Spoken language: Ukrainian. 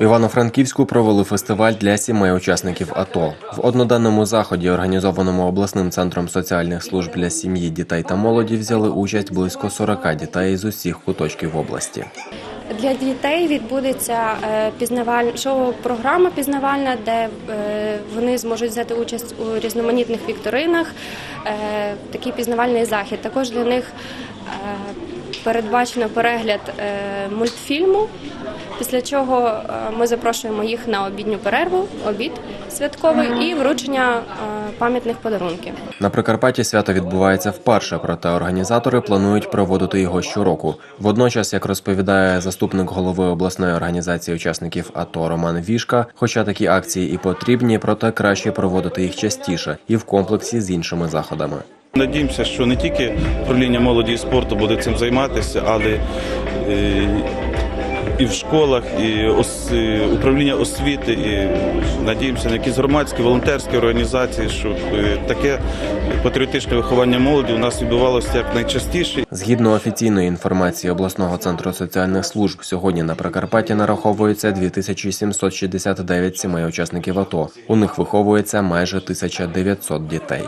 У Івано-Франківську провели фестиваль для сімей учасників АТО. В одноденному заході, організованому обласним центром соціальних служб для сім'ї, дітей та молоді, взяли участь близько 40 дітей з усіх куточків області. Для дітей відбудеться е, шоу-програма пізнавальна, де е, вони зможуть взяти участь у різноманітних вікторинах. Е, Такий пізнавальний захід. Також для них передбачено перегляд е, мультфільму. Після чого е, ми запрошуємо їх на обідню перерву, обід святковий і вручення е, пам'ятних подарунків. На Прикарпатті свято відбувається вперше, проте організатори планують проводити його щороку. Водночас, як розповідає заступник голови обласної організації учасників АТО Роман Вішка, хоча такі акції і потрібні, проте краще проводити їх частіше і в комплексі з іншими заходами. Надіємося, що не тільки управління молоді і спорту буде цим займатися, але е, і в школах, і управління освіти, і надіємося на якісь громадські волонтерські організації, щоб е, таке патріотичне виховання молоді у нас відбувалося як найчастіше. Згідно офіційної інформації обласного центру соціальних служб, сьогодні на Прикарпатті нараховується 2769 сімей учасників АТО. У них виховується майже 1900 дітей.